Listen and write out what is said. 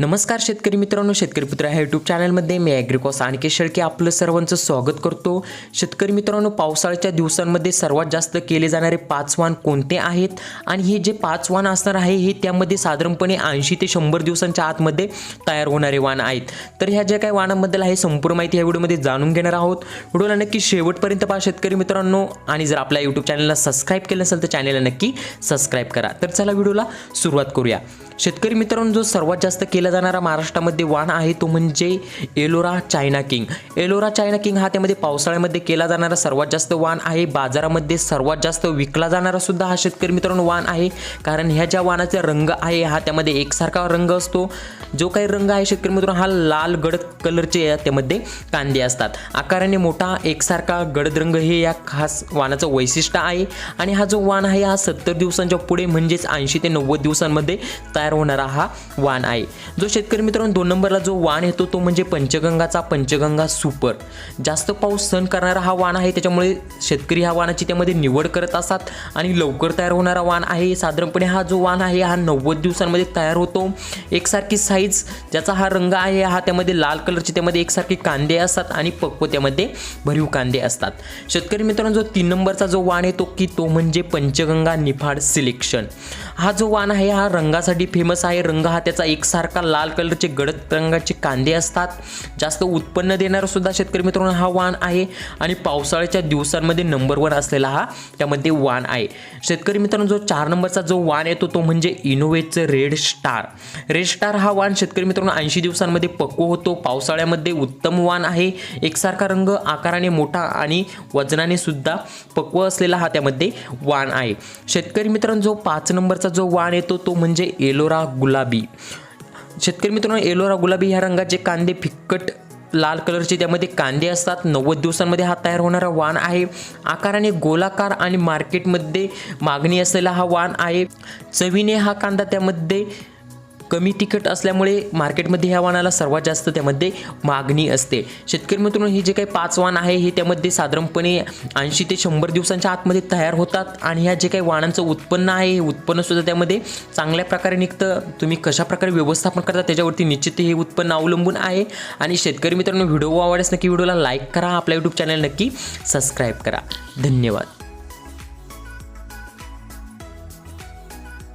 नमस्कार शेतकरी मित्रांनो शेतकरी पुत्र ह्या यूट्यूब चॅनलमध्ये मी ॲग्रिकॉस आणखी शेळके आपलं सर्वांचं स्वागत करतो. शेतकरी मित्रांनो पावसाळ्याच्या दिवसांमध्ये सर्वात जास्त केले जाणारे पाच वाण कोणते आहेत? आणि हे जे पाच वाण असणार आहे हे त्यामध्ये साधारणपणे ऐंशी ते शंभर दिवसांच्या आतमध्ये तयार होणारे वाण आहेत. तर ह्या ज्या काही वाणांबद्दल आहे संपूर्ण माहिती ह्या व्हिडिओमध्ये जाणून घेणार आहोत. व्हिडिओला नक्की शेवटपर्यंत पहा शेतकरी मित्रांनो. आणि जर आपल्या यूट्यूब चॅनलला सबस्क्राईब केलं असेल तर चॅनलला नक्की सबस्क्राईब करा. तर चला व्हिडिओला सुरुवात करूया. शेतकरी मित्रांनो जो सर्वात जास्त केला जाणारा महाराष्ट्रामध्ये वाण आहे तो म्हणजे Ellora China king. Ellora China king हा त्यामध्ये पावसाळ्यामध्ये केला जाणारा सर्वात जास्त वाण आहे. बाजारामध्ये सर्वात जास्त विकला जाणारा सुद्धा हा शेतकरी मित्रांनो वाण आहे. कारण ह्या ज्या वाणाचा रंग आहे हा त्यामध्ये एकसारखा रंग असतो. जो काही रंग आहे शेतकरी मित्रांनो हा लाल गडद कलरचे त्यामध्ये कांदे असतात. आकाराने मोठा एकसारखा गडद रंग हे या खास वाणाचं वैशिष्ट्य आहे. आणि हा जो वाण आहे हा सत्तर दिवसांच्या पुढे म्हणजेच ऐंशी ते नव्वद दिवसांमध्ये तयार होणारा हा वाण आहे. जो शेतकरी मित्रांनो दोन नंबरला जो वाण येतो तो म्हणजे पंचगंगाचा पंचगंगा सुपर. जास्त पाऊस सहन करणारा हा वाण आहे त्याच्यामुळे शेतकरी ह्या वाणाची त्यामध्ये निवड करत असतात आणि लवकर तयार होणारा वाण आहे. साधारणपणे हा जो वाण आहे हा नव्वद दिवसांमध्ये तयार होतो. एकसारखी साईज ज्याचा हा रंग आहे हा त्यामध्ये लाल कलरचे त्यामध्ये एकसारखे कांदे असतात आणि पक्व त्यामध्ये भरीव कांदे असतात. शेतकरी मित्रांनो जो तीन नंबरचा जो वाण येतो की तो म्हणजे पंचगंगा निफाड सिलेक्शन. हा जो वाण आहे हा रंगासाठी फेमस आहे. रंग हा त्याचा एकसारखा लाल कलरचे गडद रंगाचे कांदे असतात. जास्त उत्पन्न देणारा सुद्धा शेतकरी मित्रांनो हा वाण आहे. आणि पावसाळ्याच्या दिवसांमध्ये नंबर वन असलेला हा त्यामध्ये वाण आहे. शेतकरी मित्रांनो जो चार नंबरचा जो वाण येतो तो म्हणजे इनोवेटचं रेड स्टार. रेड स्टार हा वाण शेतकरी मित्रांनो ऐंशी दिवसांमध्ये पक्व होतो. पावसाळ्यामध्ये उत्तम वाण आहे. एकसारखा रंग आकाराने मोठा आणि वजनाने सुद्धा पक्व असलेला हा त्यामध्ये वाण आहे. शेतकरी मित्रांनो जो पाच नंबरचा जो वाण येतो तो म्हणजे एलोरा गुलाबी. शेतकरी मित्रांनो एलोरा गुलाबी ह्या रंगाचे कांदे फिक्कट लाल कलरचे त्यामध्ये कांदे असतात. नव्वद दिवसांमध्ये हा तयार होणारा वाण आहे. आकाराने गोलाकार आणि मार्केटमध्ये मागणी असलेला हा वाण आहे. चवीने हा कांदा त्यामध्ये कमी तिखट असल्यामुळे मार्केटमध्ये ह्या वाणाला सर्वात जास्त त्यामध्ये मागणी असते. शेतकरी मित्रांनो हे जे काही पाच वाण आहे हे त्यामध्ये साधारणपणे ऐंशी ते शंभर दिवसांच्या आतमध्ये तयार होतात आणि ह्या जे काही वाणांचं उत्पन्न आहे हे उत्पन्नसुद्धा त्यामध्ये चांगल्या प्रकारे निघतं. तुम्ही कशाप्रकारे व्यवस्थापन करता त्याच्यावरती निश्चित हे उत्पन्न अवलंबून आहे. आणि शेतकरी मित्रांनो व्हिडिओ आवडल्यास नक्की व्हिडिओला लाईक करा आपल्या यूट्यूब चॅनल नक्की सबस्क्राईब करा. धन्यवाद.